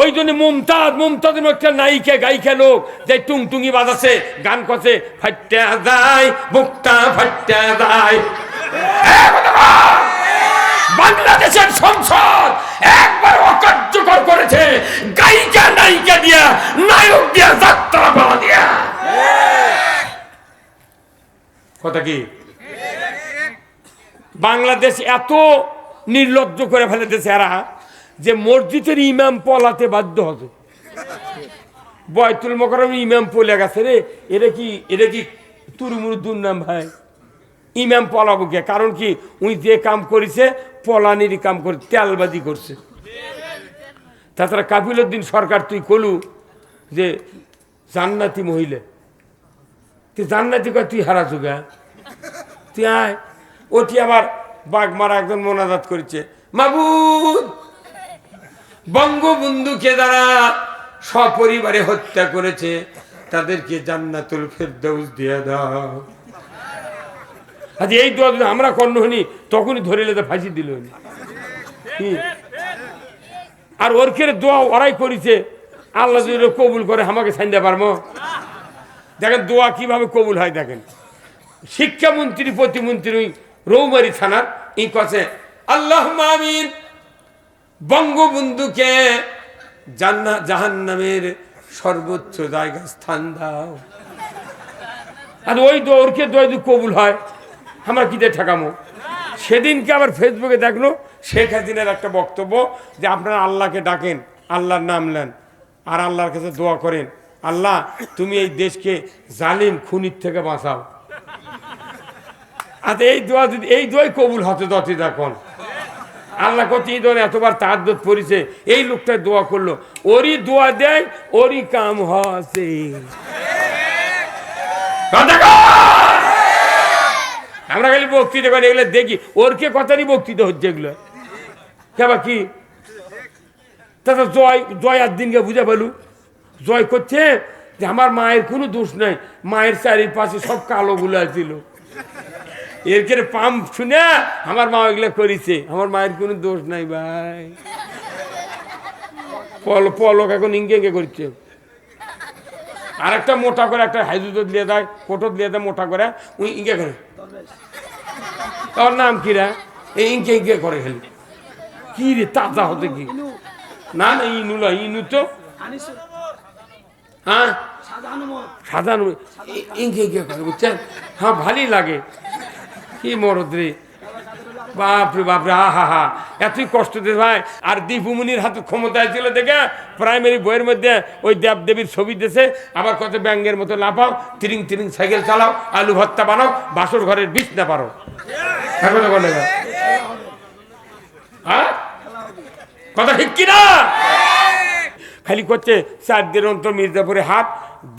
ওই জন্য মুমতাজ মুমতাজ একটা নায়িকা, গায়িকা লোক যে টুংটুঙ্গি বাজাছে গান করছে ফাট্টা যায় বুকটা ফাট্টা যায়। বাংলাদেশের সংসদ একবার অকার্যকর করেছে, গায়িকা, নায়িকা দিয়া, নায়ক দিয়া, যাত্রা পালা দিয়া। কথা কি? বাংলাদেশ এত নির্লজ্জ করে ফেলেছে এরা। যে মসজিদের ইমাম পলাতে বাধ্য হবে। বয়তুল মকরম ইমাম পলে গেছে রে। এটা কি এটা কি তুরুমুরু দুর্নাম ভাই? ইমাম পলাবো কে? কারণ কি, উনি যে কাম করেছে, পলানিরই কাম করে, তেলবাজি করছে। তাছাড়া কাপিলুদ্দিন সরকার, তুই কলু যে জান্নাতি মহিলা। তুই জান্নাতি কয়, তুই হারা চুগা তুই আয়। ওটি আবার বাঘ মারা একজন মোনাজাত করেছে। মাবুদ! বঙ্গবন্ধুকে যারা সপরিবারে হত্যা করেছে, তাদেরকে জান্নাতুল ফেরদৌস দিয়ে দাও। আজ এই দোয়া আমরা কর্ণ হনি তখনই ধরে লেতে ফাঁসি দিল আর ওর দোয়া ওরাই করেছে, আল্লাহ যদি কবুল করে, আমাকে সাইন্দা পারব দেখেন দোয়া কীভাবে কবুল হয় দেখেন। শিক্ষামন্ত্রী, প্রতিমন্ত্রী রৌমারি থানার এই কাছে আল্লাহ আমিন। বঙ্গবন্ধুকে জান্নাত জাহান্নামের সর্বোচ্চ জায়গা স্থান দাও। আর ওই দৌড়কে যদি কবুল হয়। আমরা কিতে ঠেকামো? সেদিনকে আবার ফেসবুকে দেখল শেখ হাসিনার একটা বক্তব্য যে আপনারা আল্লাহকে ডাকেন, আল্লাহর নাম নেন, আর আল্লাহর কাছে দোয়া করেন, আল্লাহ তুমি এই দেশকে জালিম খুনির থেকে বাঁচাও। আচ্ছা এই দোয়া যদি, এই দোয়াই কবুল হতে দতে দেখুন। আল্লাহ কত এই এতবার দোধ পড়েছে, এই লোকটা দোয়া করল। ওরই দোয়া দেয়, ওরই কাম হসে। আমরা খালি বক্তৃতা করি, এগুলো দেখি। ওর কে কথারই বক্তৃতা হচ্ছে এগুলো? কেবা কি? তাতে জয় জয় আর দিনকে বুঝে পেলু জয় করছে যে আমার মায়ের কোনো দোষ নাই, মায়ের চারিপাশে সব কালো কালোগুলো ছিল। এর কে পাম্প শুনে আমার মা এগুলো করেছে। আমার মায়ের কোনো দোষ নাই ভাই। পল পলক এখন ইঙ্গে ইঙ্গে করছে। আর একটা মোটা করে একটা হাইজুদ দিয়ে দেয় কোটো দিয়ে দেয় মোটা করে। ওই ইঙ্গে করে। তোর নাম কি রে? এই ইঙ্কে ইঙ্কে করে খেলি। কি রে তাজা হতে কি? না না ইনু না ইনু তো। হ্যাঁ? সাধারণ ইঙ্কে ইঙ্কে করে বুঝছেন? হ্যাঁ ভালোই লাগে। কি মরদ রে? বাপরে বাপরে হা হা এতই কষ্ট দে ভাই। আর দীপুমনির হাতে ক্ষমতায় ছিল দেখে প্রাইমারি বইয়ের মধ্যে ওই দেব দেবীর ছবি দিয়েছে। আবার কত ব্যাঙ্গের মতো লাফাও, তিরিং তিরিং সাইকেল চালাও, আলু ভর্তা বানাও, বাসর ঘরের বিষ না পারো। না। হ্যাঁ? কথা ঠিক কিনা? খালি করছে চার দিন অন্তর মির্জাপুরে হাট।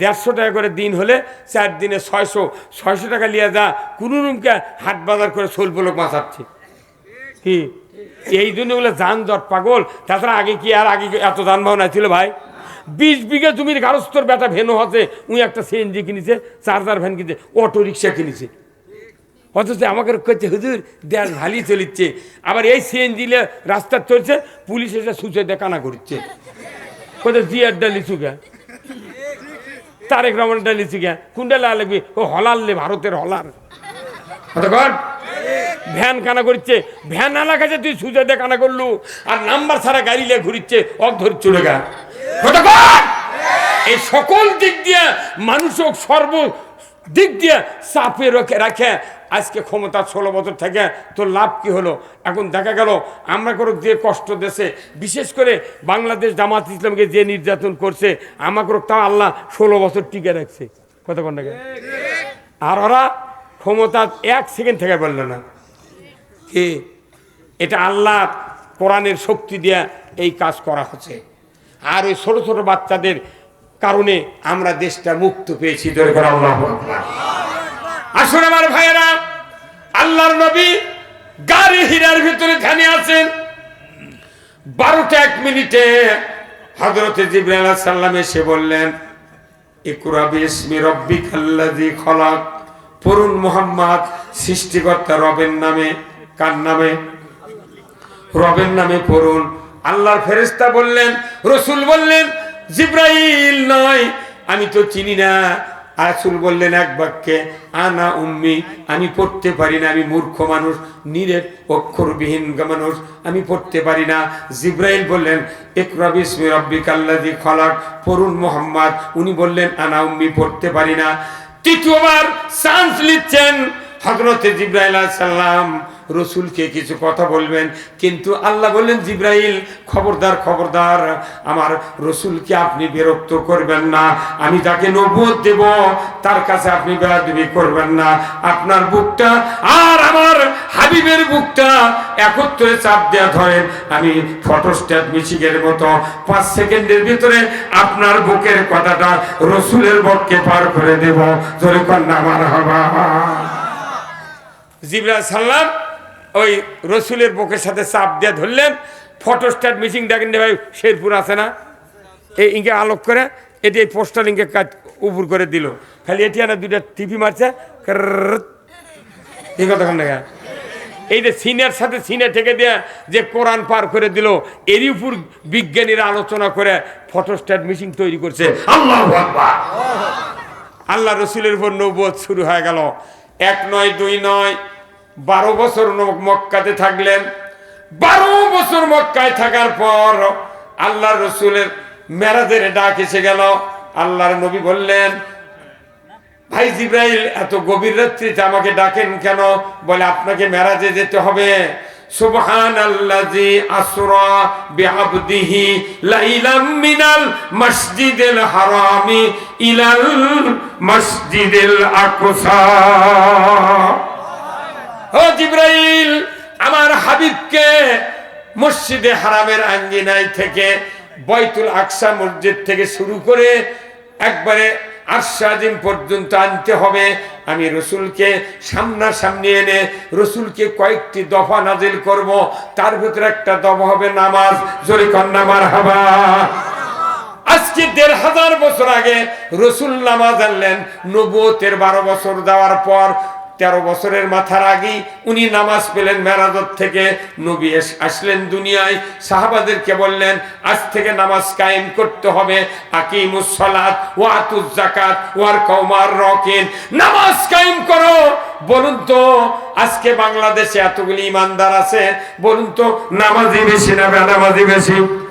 দেড়শো টাকা করে দিন হলে চার দিনে ছয়শো। ছয়শো টাকা লিয়ে যা, কোনো রুমকে হাট বাজার করে সোল পোলক মাছাচ্ছে। কি? এই জন্য বলে যানজট পাগল। তাছাড়া আগে কি আর আগে এত যানবাহন ছিল ভাই? বিশ বিঘা জমির গারস্থর বেটা ভেনু হচ্ছে। উনি একটা সিএনজি কিনেছে, চার্জার ভ্যান কিনেছে অটো রিক্সা কিনেছে। অথচ আমাকে করছে হুজুর দেশ ভালোই চলিচ্ছে। আবার এই সিএনজি রাস্তা চলছে, পুলিশ এসে সুচে দেখানা করছে। কোথায় জিয়ার ডালি চুকা তারেক রহমান ডালি চুকা কোনটা লা লাগবে? ও হলারলে ভারতের হলার ভ্যান কানা করছে ভ্যান আনা কাছে তুই সুজা দিয়ে কানা করলু। আর নাম্বার ছাড়া গাড়ি লিয়ে ঘুরিচ্ছে, অক ধরে চলে গা। এই সকল দিক দিয়ে মানুষ সর্ব দিক দিয়ে চাপে রেখে, রাখে। আজকে ক্ষমতা ষোলো বছর থেকে তোর লাভ কি হলো? এখন দেখা গেল, আমরা করে যে কষ্ট দেশে, বিশেষ করে বাংলাদেশ জামাত ইসলামকে যে নির্যাতন করছে, আমাকে তাও আল্লাহ ষোলো বছর টিকে রাখছে। কতক্ষণ টাকা আর ওরা ক্ষমতা এক সেকেন্ড থেকে বলল না। কি? এটা আল্লাহ কোরআনের শক্তি দিয়ে এই কাজ করা হচ্ছে। আর ওই ছোট ছোট বাচ্চাদের কারণে আমরা দেশটা মুক্ত পেয়েছি আসুন আমার ভাইয়েরা, আল্লাহর নবী গাড়ি হীরার ভিতরে ধ্যানে আছেন। বারোটা এক মিনিটে হজরতে জিব্রাইল সাল্লাম এসে বললেন মোহাম্মদ, সৃষ্টিকর্তা রবের নামে, কার নামে? রবের নামে আল্লাহর ফেরেস্তা বললেন, রসুল বললেন জিব্রাইল নয়। আমি তো চিনি না। রাসুল বললেন এক বাক্যে, আনা উম্মি, আমি পড়তে পারি না। আমি মূর্খ মানুষ নিরেট অক্ষরবিহীন মানুষ, আমি পড়তে পারি না। জিব্রাইল বললেন একরা বিসমি রব্বিকাল্লাযী খলাক। পড়ুন মোহাম্মদ। উনি বললেন, আনা উম্মি, পড়তে পারি না। তৃতীয়বার চান্স নিচ্ছেন হজরতে জিব্রাইল সাল্লাম রসুলকে কিছু কথা বলবেন। কিন্তু আল্লাহ বললেন, জিব্রাইল, খবরদার খবরদার, আমার রসুলকে আপনি বিরক্ত করবেন না। আমি তাকে নবুয়ত দেব, তার কাছে আপনি বেড়াদবি করবেন না। আপনার বুকটা আর আমার হাবিবের বুকটা একত্রে চাপ দেওয়া ধরেন। আমি ফটোস্ট্যাট মিছিগের মতো পাঁচ সেকেন্ডের ভিতরে আপনার বুকের কথাটা রসুলের বককে পার করে দেব। ধরে কন্যা, আমার হবা। জিবরা সাল্লাম ওই রসুলের বুকের সাথে চাপ দিয়ে ধরলেন ফটোস্ট্যাট মিটিং দেখেন ভাই, শেরপুর আছে না? এই ইঙ্কে আলোক করে, এটি এই পোস্টার ইঙ্কে কাজ উপর করে দিল। খালি এটি না দুইটা টিভি মারছে এই দেখা? এই যে সিনের সাথে সিনে থেকে দিয়ে যে কোরআন পার করে দিল, এরই উপর বিজ্ঞানীরা আলোচনা করে ফটো ফটোস্ট্যাট মিটিং তৈরি করছে। আল্লাহ রসুলের উপর নৌবত শুরু হয়ে গেল। এক নয়, দুই নয় বারো বছর মক্কাতে থাকলেন। বারো বছর মক্কায় থাকার পর আল্লাহ রসুলের মেরাজের ডাক এসে গেল। আল্লাহর নবী বললেন, ভাই জিব্রাইল, এত গভীর রাত্রিতে আমাকে ডাকেন কেন? বলে, আপনাকে মেরাজে যেতে হবে। সুবহান আল্লাজি আসরা লাইলাম মিনাল হারামি ইলাল মসজিদিল ও জিব্রাইল, আমার হাবিবকে মসজিদে হারামের আঙ্গিনায় থেকে বৈতুল আকসা মসজিদ থেকে শুরু করে একবারে আরশাজিম পর্যন্ত আনতে হবে। আমি রসুলকে সামনাসামনি এনে রসুলকে কয়েকটি দফা নাজিল করব, তার ভিতরে একটা দফা হবে নামাজ। জোরে কন্যামার হাবা আজকে দেড় হাজার বছর আগে রসুল নামাজ আনলেন, নবুয়তের বারো বছর দেওয়ার পর তেরো বছরের মাথার আগেই উনি নামাজ পেলেন মেরাজত থেকে। নবী আসলেন দুনিয়ায়। সাহাবাদেরকে বললেন, আজ থেকে নামাজ কায়েম করতে হবে। আকিমুসলাত ওয়াতুজ জাকাত ওয়ার কৌমার রকেন। নামাজ কায়েম করো। বলুন তো, আজকে বাংলাদেশে এতগুলি ইমানদার আছে। বলুন তো নামাজি বেশি না বেনামাজি বেশি?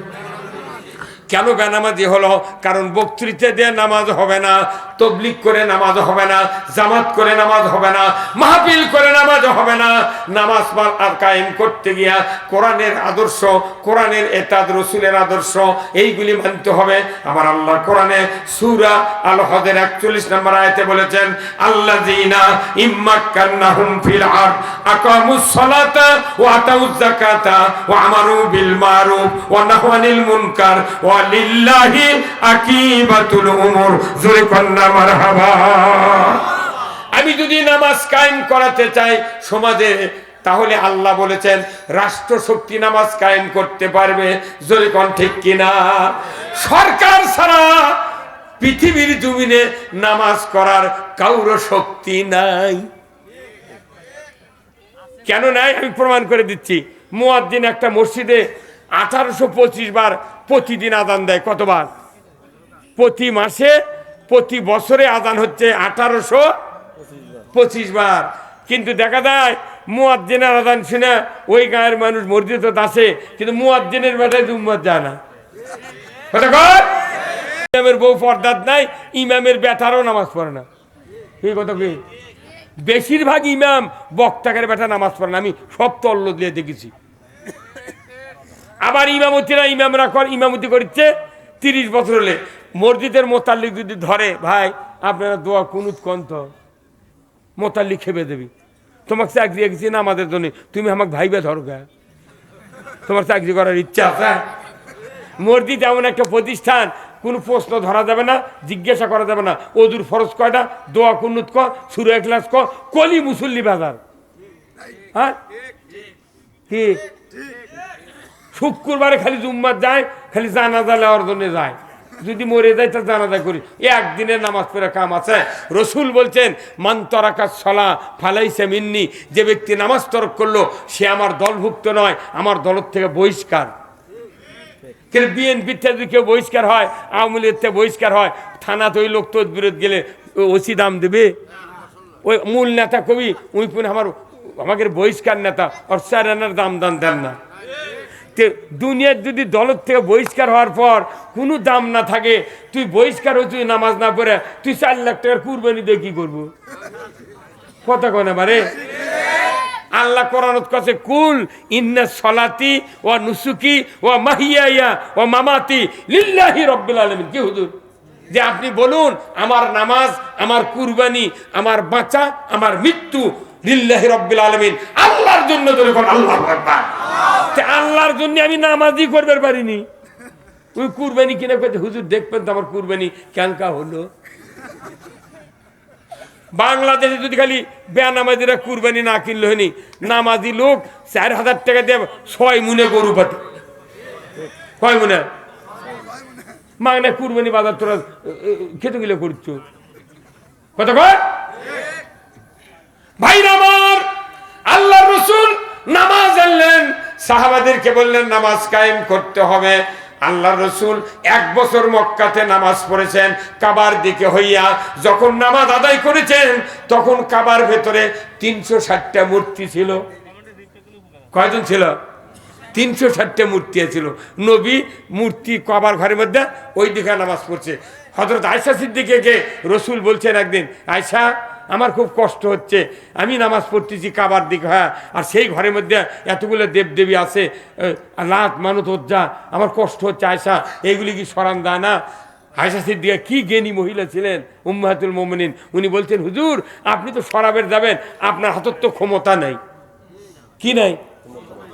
কেন বেনামাজি হলো? কারণ বক্তৃতা দিয়ে নামাজ হবে না তবলিক করে নামাজ হবে না, জামাত করে নামাজ হবে না, মাহফিল করে নামাজ হবে না। নামাজ পা- আর কায়েম করতে গিয়া কোরআনের আদর্শ, কোরআনের এতাদ, রসুলের আদর্শ, এইগুলি মানতে হবে। আমার আল্লাহ কোরআনে সুরা আল হদের একচল্লিশ নম্বর আয়তে বলেছেন আল্লাহ জিনা ইম্মাক্কান্নাহুম ফিল আরদ আকামুস ওয়া আতাউজ যাকাতা ওয়া আমারু বিল মারুফ ওয়া নাহু আনিল মুনকার ওয়া লিল্লাহি আকিবাতুল উমুর। জোরে কন্না মারহাবা। আমি যদি নামাজ কায়েম করাতে চাই সমাজে, তাহলে আল্লাহ বলেছেন রাষ্ট্র শক্তি নামাজ কায়েম করতে পারবে। জোরে ঠিক কিনা? সরকার ছাড়া পৃথিবীর জমিনে নামাজ করার কাউর শক্তি নাই। কেন নাই? আমি প্রমাণ করে দিচ্ছি। মুয়াদ্দিন একটা মসজিদে আঠারোশো পঁচিশ বার প্রতিদিন আদান দেয়, কতবার? প্রতি মাসে, প্রতি বছরে আদান হচ্ছে আঠারোশো পঁচিশ বার। কিন্তু দেখা যায় মুয়াদ্দিনের আদান শুনে ওই গায়ের মানুষ মসজিদ আসে কিন্তু মুয়াদ্দিনের বেটায় উম্মত যায় না। ইমামের বউ পর্দাত নাই, ইমামের বেটারও নামাজ পড়ে না। কি কথা কি বেশিরভাগ ইমাম বক্তাকের বেটা নামাজ পড়ে না, আমি সব তল্ল দিয়ে দেখেছি। আবার ইমামতিরা ইমামরা কর ইমামতি করছে তিরিশ বছর হলে। মসজিদের মোতাল্লিক যদি ধরে ভাই আপনারা দোয়া কুনুত কন্ত মোতাল্লিক খেপে দেবি। তোমাকে চাকরি রেখেছি না আমাদের জন্য? তুমি আমাকে ভাইবে ধরো গা। তোমার চাকরি করার ইচ্ছা আছে মসজিদ এমন একটা প্রতিষ্ঠান কোনো প্রশ্ন ধরা যাবে না জিজ্ঞাসা করা যাবে না। ওদুর ফরজ কয়টা দোয়া কুনুত ক সুরে ক্লাস ক কলি মুসল্লি বাজার। হ্যাঁ? কি শুক্রবারে খালি জুম্মার যায়, খালি জানাজা নেওয়ার জন্য যায়। যদি মরে যায়, তা জানাজা করি। একদিনের নামাজ পড়ে কাম আছে। রসুল বলছেন, মান তরাকার সলা ফালাইছে মিন্নি যে ব্যক্তি নামাজ তরক করল, সে আমার দলভুক্ত নয়, আমার দলের থেকে বহিষ্কার। বিএনপির থেকে যদি কেউ বহিষ্কার হয়, আওয়ামী লীগের থেকে বহিষ্কার হয় থানা তো ওই লোক তোর বিরোধ গেলে ওসি দাম দেবে? ওই মূল নেতা কবি, উনি আমার আমাকে বহিষ্কার নেতা স্যার দাম দান দেন না। দুনিয়ার যদি দলের থেকে বহিষ্কার হওয়ার পর কোনো দাম না থাকে, তুই বহিষ্কার তুই নামাজ না পড়ে, তুই চার লাখ টাকার কুরবানি দিয়ে কি করব? কথা কয় না বারে? আল্লাহ কোরআনত কাছে, কুল ইন্না সলাতি ও নুসুকি ও মাহিয়া ও মামাতি লিল্লাহি রব্বিল আলামিন। কি হুজুর? যে আপনি বলুন, আমার নামাজ, আমার কুরবানি, আমার বাঁচা, আমার মৃত্যু লিল্লাহি রব্বিল আলামিন। আল্লাহর জন্য ধরে কোন আল্লাহ আকবার। আল্লাহর জন্য আমি নামাজই করতে পারিনি। ওই কুরবানি কিনে করতে হুজুর দেখবেন তো আমার কুরবানি কেনকা হলো? বাংলাদেশে যদি খালি বেনামাজিরা কুরবানি না কিনলো হয়নি, নামাজি লোক চার হাজার টাকা দিয়ে ছয় মুনে গরু পাতে কয় মুনে? মাগনা কুরবানি বাজার তোরা খেতে গেলে করছ। কথা কয়? নামাজ আনলেন। বললেন, নামাজ কায়েম করতে হবে। আল্লাহ রসুল এক বছর মক্কাতে নামাজ পড়েছেন, কাবার দিকে হইয়া যখন নামাজ আদায় করেছেন, তখন কাবার ভেতরে তিনশো ষাটটা মূর্তি ছিল। কয়জন ছিল? তিনশো ষাটটা মূর্তি ছিল। নবী মূর্তি কবার ঘরের মধ্যে ওই দিকে নামাজ পড়ছে। হজরত আয়সা সিদ্দিকে রসুল বলছেন একদিন আয়সা আমার খুব কষ্ট হচ্ছে। আমি নামাজ পড়তেছি কাবার দিকে হ্যাঁ। আর সেই ঘরের মধ্যে এতগুলো দেবদেবী আছে লাত মানত হজ্জা। আমার কষ্ট হচ্ছে আয়সা এইগুলি কি সরান দেয় না? আয়সা সিদ্দিকা, কি জ্ঞানী মহিলা ছিলেন উম্মাহাতুল মোমিনিন? উনি বলছেন, হুজুর, আপনি তো সরাবের যাবেন। আপনার হাতের তো ক্ষমতা নেই। কি নাই?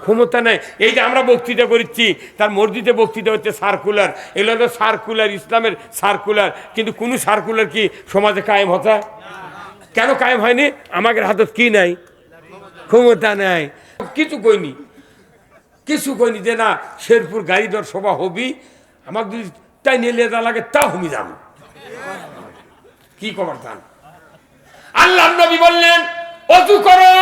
ক্ষমতা নেই। এই যে আমরা বক্তৃতা করছি তার মসজিদে বক্তৃতা হচ্ছে সার্কুলার। এগুলো তো সার্কুলার, ইসলামের সার্কুলার। কিন্তু কোনো সার্কুলার কি সমাজে কায়েম হতা? কেন কায়েম হয়নি? আমাদের হাতে কি নাই? ক্ষমতা নাই। কিছু কইনি। কিছু কইনি যে না, শেরপুর গাড়ি দর সভা হবি আমার যদি তাই নিয়ে লাগে, তাও হুমি যাম কি কবার দান আল্লাহ নবী বললেন, অজু করো,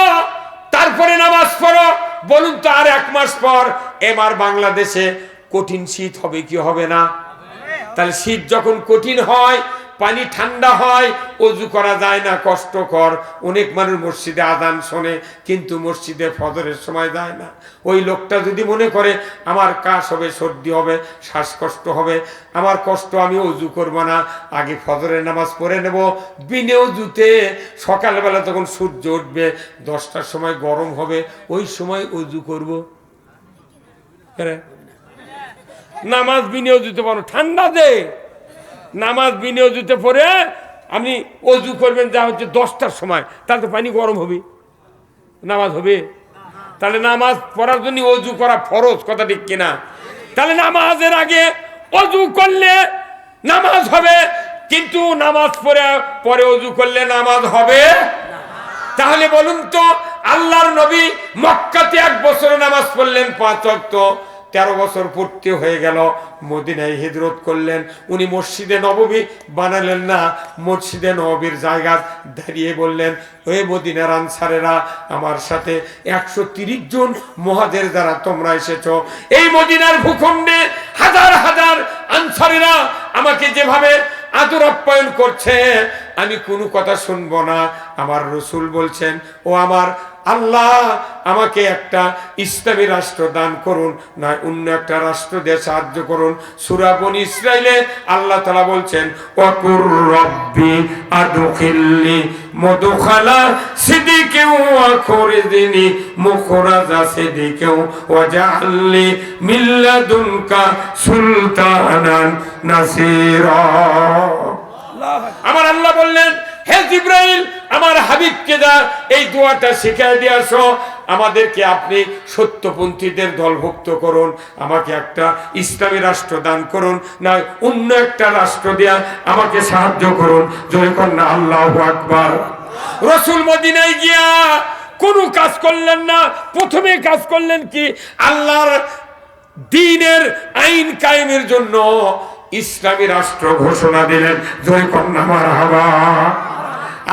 তারপরে নামাজ পড়ো। বলুন তো আর এক মাস পর, এবার বাংলাদেশে কঠিন শীত হবে কি হবে না? তাহলে শীত যখন কঠিন হয় পানি ঠান্ডা হয়, অজু করা যায় না, কষ্টকর। অনেক মানুষ মসজিদে আদান শোনে, কিন্তু মসজিদে ফজরের সময় যায় না। ওই লোকটা যদি মনে করে, আমার কাশ হবে, সর্দি হবে, শ্বাসকষ্ট হবে, আমার কষ্ট, আমি অজু করব না, আগে ফজরের নামাজ পড়ে নেব। বিনে অজুতে সকালবেলা তখন সূর্য উঠবে, দশটার সময় গরম হবে, ওই সময় অজু করব। নামাজ বিনে অজুতে পারো, ঠান্ডা দে। নামাজ বিনিয়োজিত পরে আপনি অজু করবেন, যা হচ্ছে দশটার সময়। তাহলে তো পানি গরম হবে। নামাজ হবে। তাহলে নামাজ পড়ার জন্য অজু করা ফরজ, কথা ঠিক কিনা? তাহলে নামাজের আগে অজু করলে নামাজ হবে, কিন্তু নামাজ পড়ে, পরে অজু করলে নামাজ হবে তাহলে বলুন তো, আল্লাহর নবী মক্কাতে এক বছরে নামাজ পড়লেন পাঁচ অক্ত তেরো বছর পূর্তি হয়ে গেল, মদিনায় হিজরত করলেন। উনি মসজিদে নববী বানালেন না, মসজিদে নববীর জায়গা দাঁড়িয়ে বললেন ওই মদিনার আনসারেরা, আমার সাথে একশো জন মহাদের দ্বারা তোমরা এসেছ, এই মদিনার ভূখণ্ডে হাজার হাজার আনসারেরা আমাকে যেভাবে আদর আপ্যায়ন করছে আমি কোনো কথা শুনব না। আমার রসুল বলছেন, ও আমার আল্লাহ, আমাকে একটা ইসলামী রাষ্ট্র দান করুন না অন্য একটা রাষ্ট্র দিয়ে সাহায্য করুন। সুরাবন ইসরায়েলে আল্লাহ তালা বলছেন অকুর রব্বি আদখিল্লি মধুখালা সিদিকেও মুখরাজা সিদিকেও সুলতানান নাসিরা। আমার আল্লাহ বললেন, হে জিব্রাইল, আমার হাবিবকে যা এই দোয়াটা শিখাই দিয়ে আমাদেরকে আপনি সত্যপন্থীদের দলভুক্ত করুন, আমাকে একটা ইসলামী রাষ্ট্র দান করুন, না অন্য একটা রাষ্ট্র দেয়া আমাকে সাহায্য করুন। জয় কন্যা আল্লাহ আকবার। রসুল মদিনায় গিয়া কোনো কাজ করলেন না। প্রথমে কাজ করলেন কি? আল্লাহর দিনের আইন কায়েমের জন্য ইসলামী রাষ্ট্র ঘোষণা দিলেন, জয় কন্যা মারহাবা।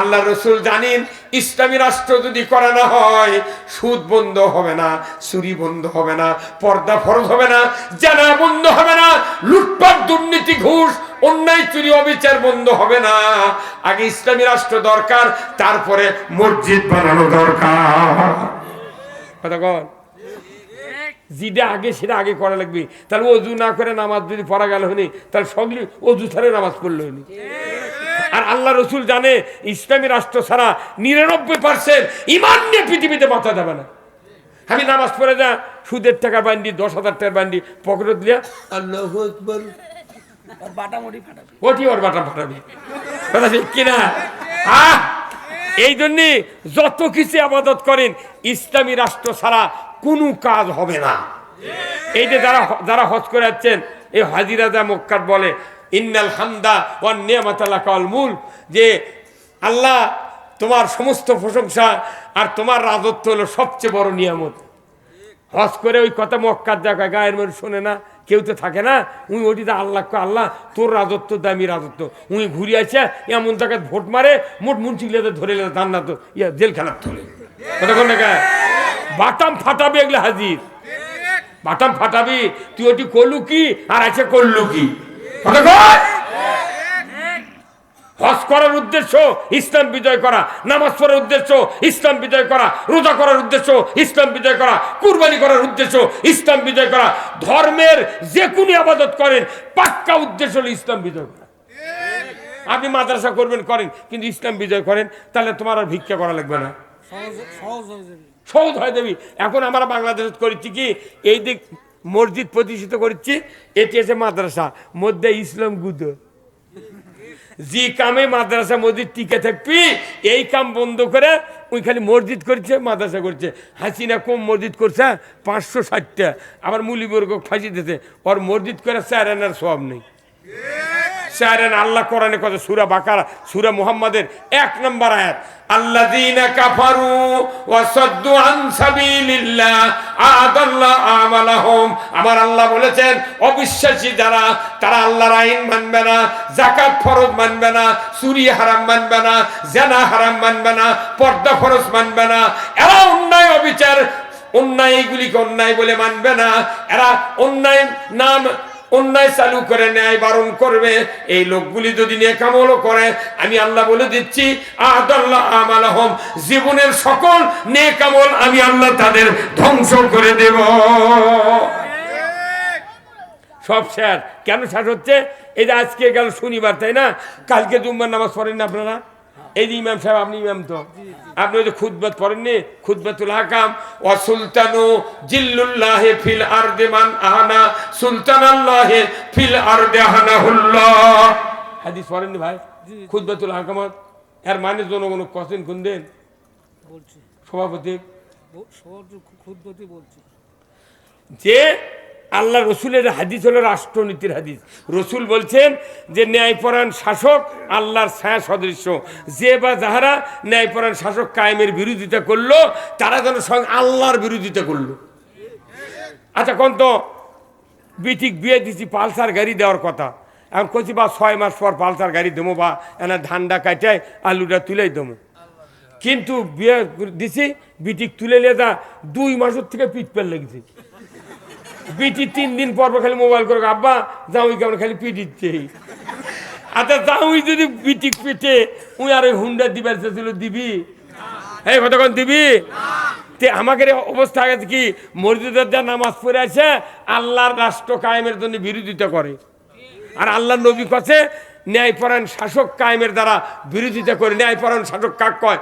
আল্লাহ রসুল জানেন, ইসলামী রাষ্ট্র যদি করা না হয়, সুদ বন্ধ হবে না, চুরি বন্ধ হবে না, পর্দা ফরজ হবে না, জানা বন্ধ হবে না, লুটপাট, দুর্নীতি, ঘুষ, অন্যায়, চুরি, অবিচার বন্ধ হবে না। আগে ইসলামী রাষ্ট্র দরকার, তারপরে মসজিদ বানানো দরকার। কথা যেটা আগে সেটা আগে করা লাগবে। তাহলে অজু না করে নামাজ যদি পড়া গেল হনি তাহলে সগলি অজু ছাড়ে নামাজ পড়ল হনি আর আল্লাহ রসুল জানে ইসলামী রাষ্ট্র ছাড়া নিরানব্বই পার্সেন্ট ইমান নিয়ে পৃথিবীতে মাথা যাবে না। আমি নামাজ পড়ে যা সুদের টাকা বান্ডি দশ হাজার টাকার বান্ডি পকেটে দিয়া আল্লাহ বাটামুটি ফাটাবে। ওটি ওর বাটা ফাটাবে। কিনা? আহ! এই জন্যে যত কিছু আবাদত করেন, ইসলামী রাষ্ট্র ছাড়া কোনো কাজ হবে না। এই যে যারা যারা হজ করে যাচ্ছেন, এই হাজিরাজা মক্কার বলে, ইন্নাল হামদা ওয়ান নিয়ামাতাল্লাহ কাল মূল যে আল্লাহ তোমার সমস্ত প্রশংসা আর তোমার রাজত্ব হলো সবচেয়ে বড় নিয়ামত। হজ করে ওই কথা মক্কার জায়গায় গায়ের মানুষ শোনে না। কেউ তো থাকে না। উনি ওটিতে আল্লাহ আল্লাহ, তোর রাজত্ব দামি রাজত্ব। উনি ঘুরে আসে, এমন জায়গায় ভোট মারে, মোট মুন্সিগুলোতে ধরে লে ধান না তো ইয়া জেল খেলার ধরে কতক্ষণ দেখা বাটাম ফাটাবে এগুলো হাজির। বাটাম ফাটাবি। তুই ওটি করলু কি? আর আছে করলু কি? কতক্ষণ করার উদ্দেশ্য ইসলাম বিজয় করা। নামাজ পড়ার উদ্দেশ্য ইসলাম বিজয় করা। রোজা করার উদ্দেশ্য ইসলাম বিজয় করা। কুরবানি করার উদ্দেশ্য ইসলাম বিজয় করা। ধর্মের যে কোনো আবাদত করেন পাক্কা উদ্দেশ্য হলো ইসলাম বিজয় করা। আপনি মাদ্রাসা করবেন করেন কিন্তু ইসলাম বিজয় করেন তাহলে তোমার আর ভিক্ষা করা লাগবে না। সহজ সহজ হয়ে যাবি। এখন আমরা বাংলাদেশ করেছি কি এই দিক মসজিদ প্রতিষ্ঠিত করছি এটি আছে মাদ্রাসা মধ্যে ইসলাম গুদ। যে কামে মাদ্রাসা মসজিদ টিকে থাকবি, এই কাম বন্ধ করে ওই খালি মসজিদ করছে, মাদ্রাসা করছে। হাসিনা কম মসজিদ করছে, পাঁচশো ষাটটা। আবার মুলিবর্গ ফাঁসি দিতে ওর মসজিদ করে স্যার এনার সব নেই। চারেন আল্লাহ কোরআনে কথা সুরা বাকারা, সুরা মুহাম্মাদের এক নম্বর আয়াত আমালাহুম। আমার আল্লাহ বলেছেন, অবিশ্বাসী যারা, তারা আল্লাহর আইন মানবে না, যাকাত ফরজ মানবে না, চুরি হারাম মানবে না, জানা হারাম মানবে না, পর্দা ফরজ মানবে না। এরা অন্যায় অবিচার অন্যায় এগুলিকে অন্যায় বলে মানবে না। এরা অন্যায় নাম অন্যায় চালু করে ন্যায় বারণ করবে। এই লোকগুলি যদি নেকামল করে, আমি আল্লাহ বলে দিচ্ছি আদাল্লাহ জীবনের সকল নেকামল আমি আল্লাহ তাদের ধ্বংস করে দেব। সব শেষ। কেন শেষ হচ্ছে? এই আজকে গেল শনিবার, তাই না? কালকে জুম্মার নামাজ পড়েন না আপনারা? এই যে ইমাম সাহেব আপনি ইমাম তো? আপনি ওই যে খুদবাত পড়েননি? খুদবাতুল হাকাম। ও সুলতানু জিল্লুল্লাহে ফিল আরদে মান আহানা সুলতান আল্লাহে ফিল আরদে আহানাহুল্লাহ। হাদিস পড়েননি ভাই? খুদবাতুল হাকামত। এর মানে জনগণ কোন দিন? সভাপতি। বলছি। যে আল্লাহ রসুলের হাদিস হলো রাষ্ট্রনীতির হাদিস। রসুল বলছেন যে, ন্যায়পরায়ণ শাসক আল্লাহর ছায়া সদৃশ্য যে বা যাহারা ন্যায়পরায়ণ শাসক কায়েমের বিরোধিতা করল, তারা যেন সঙ্গে আল্লাহর বিরোধিতা করল। আচ্ছা কোন তো? বিটিক বিয়ে দিছি, পালসার গাড়ি দেওয়ার কথা। এখন কচি বা ছয় মাস পর পালসার গাড়ি দেবো, বা এনা ধানটা কাটায় আলুটা তুলেই দেবো। কিন্তু বিয়ে দিছি, বিটিক তুলে নিয়ে যা, দুই মাসের থেকে পিঠ পেল লেগেছে। বিটি তিন দিন পর পর খালি মোবাইল করে আব্বা জাউই কেমন খালি পিটিচ্ছে আচ্ছা জাউই যদি বিটি পিটে উই আর ওই হুন্ডা দিবার চেয়েছিল দিবি? এই কতক্ষণ দিবি? তে আমাকে অবস্থা গেছে কি মসজিদের যা নামাজ পড়ে আছে, আল্লাহর রাষ্ট্র কায়েমের জন্য বিরোধিতা করে। আর আল্লাহ নবী কাছে, ন্যায়পরায়ণ শাসক কায়েমের দ্বারা বিরোধিতা করে, ন্যায়পরায়ণ শাসক কাক কয়?